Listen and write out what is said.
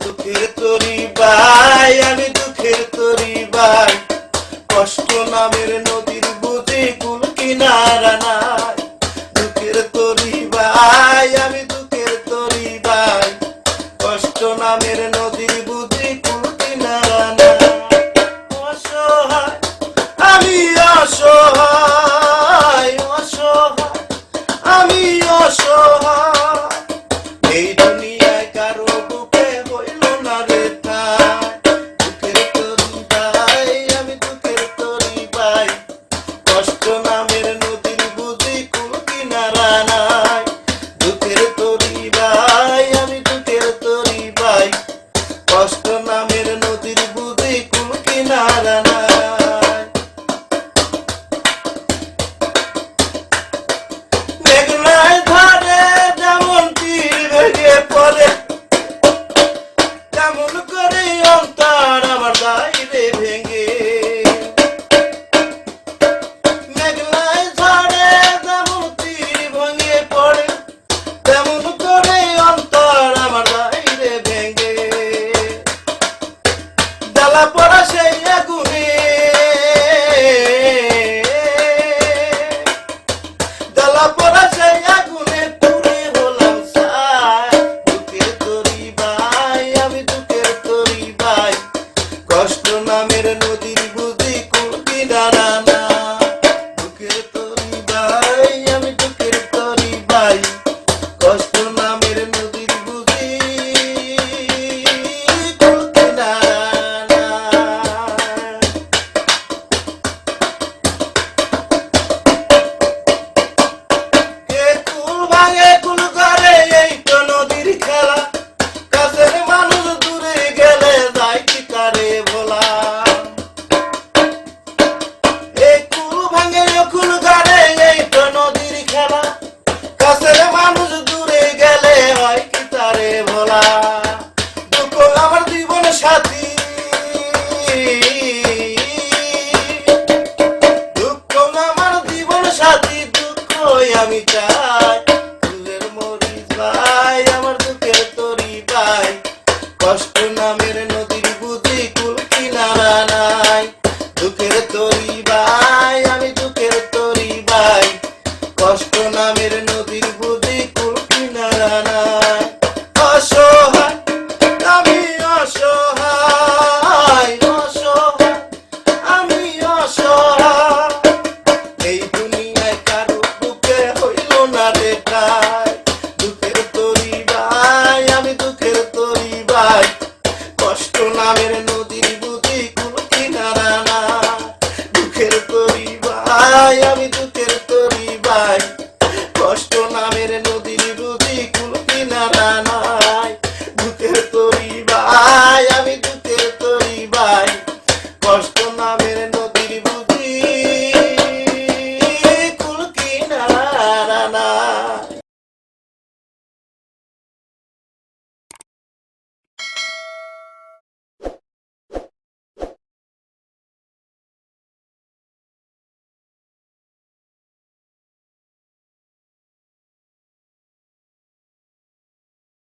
দুঃখের তরি ভাই আমি দুঃখের তরি বাই সাথী। দুঃখ আমার জীবন সাথী, দুঃখ আমি চাই। দুঃখের মরি ভাই, আমার দুঃখের তরি ভাই। কষ্ট নামের নাই আমি দুধের তরি বাই